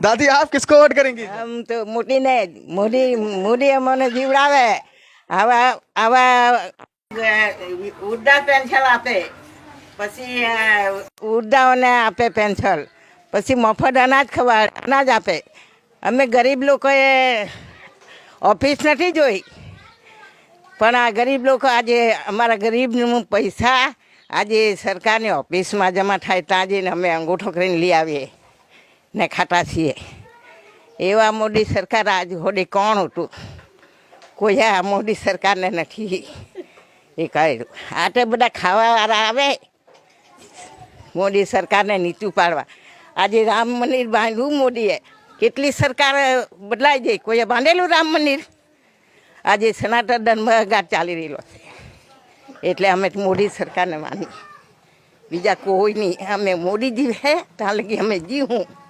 दादी आप किसको वोट करेंगी આમ તો મોદીને જ. મોદી મોદી અમને જીવડાવે આવા આવા વૃદ્ધા પેન્શન આપે પછી અ, વૃદ્ધાઓને આપે પેન્શન પછી મફત અનાજ ખવા અનાજ આપે અમે ગરીબ લોકોએ ઓફિસ નથી જોઈ પણ આ ગરીબ લોકો આજે અમારા ગરીબનું પૈસા આજે સરકારની ઓફિસમાં જમા થાય ત્યાં જઈને અમે અંગૂઠો કરીને લઈ આવીએ ને ખાતા છીએ. એવા મોદી સરકાર આજ હોડી કોણ હતું? કોઈ આ મોદી સરકારને નથી એ કર્યું આટલે બધા ખાવાવાળા આવે, મોદી સરકારને નીચું પાડવા. આજે રામ મંદિર બાંધ્યું મોદીએ. કેટલી સરકાર બદલાઈ ગઈ? કોઈએ બાંધેલું રામ મંદિર? આજે સનાતન ધર્મઘાટ ચાલી રહેલો છે. એટલે અમે મોદી સરકારને માની બીજા કોઈ નહીં. અમે મોદીજી હે, ત્યાં લગી અમે જીવું.